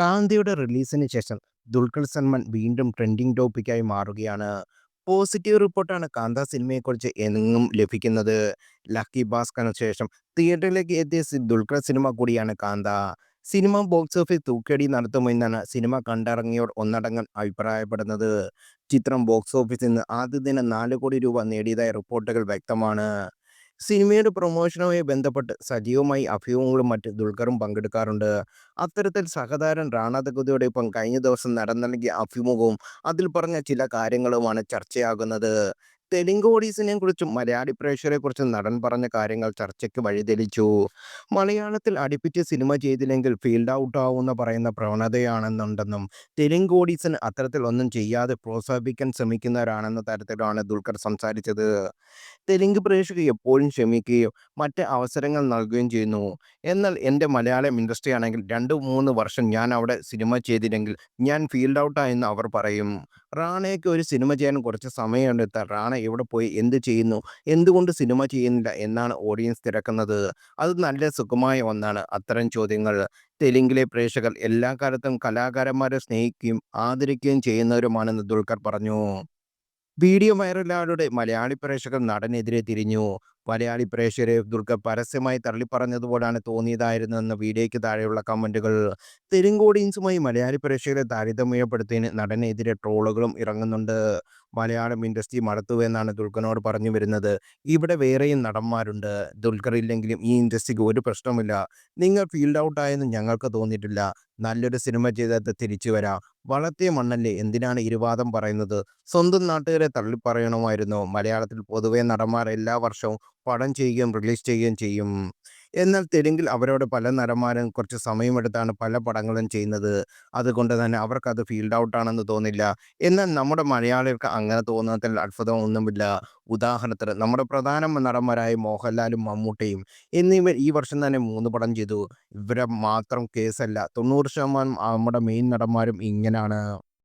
കാന്തിയുടെ റിലീസിന് ശേഷം ദുൽഖർ സൽമാൻ വീണ്ടും ട്രെൻഡിങ് ടോപ്പിക്കായി മാറുകയാണ്. പോസിറ്റീവ് റിപ്പോർട്ടാണ് കാന്ത സിനിമയെക്കുറിച്ച് എന്നും ലഭിക്കുന്നത്. ലക്കി ഭാസ്കറിന് ശേഷം തിയേറ്ററിലേക്ക് എത്തിയ ദുൽഖർ സിനിമ കൂടിയാണ് കാന്ത. സിനിമ ബോക്സ് ഓഫീസ് തൂക്കടി നടത്തുമെന്നാണ് സിനിമ കണ്ടിറങ്ങിയവർ ഒന്നടങ്കം അഭിപ്രായപ്പെടുന്നത്. ചിത്രം ബോക്സ് ഓഫീസിൽ നിന്ന് ആദ്യ ദിനം നാല് കോടി രൂപ നേടിയതായി റിപ്പോർട്ടുകൾ വ്യക്തമാണ്. സിനിമയുടെ പ്രൊമോഷനുമായി ബന്ധപ്പെട്ട് സജീവമായി അഭിമുഖങ്ങളും മറ്റ് ദുൽഖറും പങ്കെടുക്കാറുണ്ട്. അത്തരത്തിൽ സഹതാരൻ റാണ ഇപ്പം കഴിഞ്ഞ ദിവസം നൽകിയ അഭിമുഖവും അതിൽ പറഞ്ഞ ചില കാര്യങ്ങളുമാണ് ചർച്ചയാകുന്നത്. തെലുങ്ക് ഓഡീസിനെ കുറിച്ചും മലയാളി പ്രേക്ഷകരെ കുറിച്ചും നടൻ പറഞ്ഞ കാര്യങ്ങൾ ചർച്ചയ്ക്ക് വഴിതെളിച്ചു. മലയാളത്തിൽ അടുപ്പിച്ച് സിനിമ ചെയ്തില്ലെങ്കിൽ ഫീൽഡ് ഔട്ട് ആവുമെന്ന് പറയുന്ന പ്രവണതയാണെന്നുണ്ടെന്നും തെലുങ്ക് ഓഡീസിന് അത്തരത്തിൽ ഒന്നും ചെയ്യാതെ പ്രോത്സാഹിപ്പിക്കാൻ ശ്രമിക്കുന്നവരാണെന്ന തരത്തിലാണ് ദുൽഖർ സംസാരിച്ചത്. തെലുങ്ക് പ്രേക്ഷകർ എപ്പോഴും ക്ഷമിക്കുകയും മറ്റ് അവസരങ്ങൾ നൽകുകയും ചെയ്യുന്നു. എന്നാൽ എന്റെ മലയാളം ഇൻഡസ്ട്രി ആണെങ്കിൽ രണ്ട് മൂന്ന് വർഷം ഞാൻ അവിടെ സിനിമ ചെയ്തില്ലെങ്കിൽ ഞാൻ ഫീൽഡ് ഔട്ടായെന്ന് അവർ പറയും. റാണയ്ക്ക് ഒരു സിനിമ ചെയ്യാൻ കുറച്ച് സമയമെടുത്താൽ റാണ ഇവിടെ പോയി എന്ത് ചെയ്യുന്നു എന്തുകൊണ്ട് സിനിമ ചെയ്യുന്നില്ല എന്നാണ് ഓഡിയൻസ് തിരക്കുന്നത്. അത് നല്ല സുഖമായ ഒന്നാണ് അത്തരം ചോദ്യങ്ങൾ. തെലുങ്കിലെ പ്രേക്ഷകർ എല്ലാ കാലത്തും കലാകാരന്മാരെ സ്നേഹിക്കുകയും ആദരിക്കുകയും ചെയ്യുന്നവരുമാണെന്ന് ദുൽഖർ പറഞ്ഞു. വീഡിയോ വൈറലായതോടെ മലയാളി പ്രേക്ഷകർ നടനെതിരെ തിരിഞ്ഞു. മലയാളി പ്രേക്ഷകരെ ദുർഗ പരസ്യമായി തള്ളിപ്പറഞ്ഞതുപോലാണ് തോന്നിയതായിരുന്നെന്ന് വീഡിയോയ്ക്ക് താഴെയുള്ള കമന്റുകൾ തെലുങ്ക് ഓഡിയൻസുമായി മലയാളി പ്രേക്ഷകരെ താരതമ്യപ്പെടുത്തിയതിന് നടനെതിരെ ട്രോളുകളും ഇറങ്ങുന്നുണ്ട്. മലയാളം ഇൻഡസ്ട്രി മടത്തുവെന്നാണ് ദുൽഖനോട് പറഞ്ഞു വരുന്നത്. ഇവിടെ വേറെയും നടന്മാരുണ്ട്. ദുൽഖർ ഇല്ലെങ്കിലും ഈ ഇൻഡസ്ട്രിക്ക് ഒരു പ്രശ്നമില്ല നിങ്ങൾ ഫീൽഡ് ഔട്ടായെന്ന് ഞങ്ങൾക്ക് തോന്നിയിട്ടില്ല. നല്ലൊരു സിനിമ ചെയ്ത തിരിച്ചു വരാം. വളർത്തിയ മണ്ണല്ലേ എന്തിനാണ് ഇരുവാദം പറയുന്നത്. സ്വന്തം നാട്ടുകാരെ തള്ളിപ്പറയണമായിരുന്നു മലയാളത്തിൽ പൊതുവെ നടന്മാർ എല്ലാ വർഷവും പടം ചെയ്യുകയും റിലീസ് ചെയ്യുകയും ചെയ്യും. എന്നാൽ തെലുങ്കിൽ അവരോട് പല നരന്മാരും കുറച്ച് സമയമെടുത്താണ് പല പടങ്ങളും ചെയ്യുന്നത്. അതുകൊണ്ട് തന്നെ അവർക്കത് ഫീൽഡ് ഔട്ടാണെന്ന് തോന്നില്ല. എന്നാൽ നമ്മുടെ മലയാളികൾക്ക് അങ്ങനെ തോന്നുന്നതിൽ അത്ഭുതമൊന്നുമില്ല. ഉദാഹരണത്തിന് നമ്മുടെ പ്രധാന നടന്മാരായ മോഹൻലാലും മമ്മൂട്ടിയും എന്നിവർ ഈ വർഷം തന്നെ മൂന്ന് പടം ചെയ്തു. ഇവരെ മാത്രം കേസല്ല. തൊണ്ണൂറ് ശതമാനം നമ്മുടെ മെയിൻ നടന്മാരും ഇങ്ങനാണ്.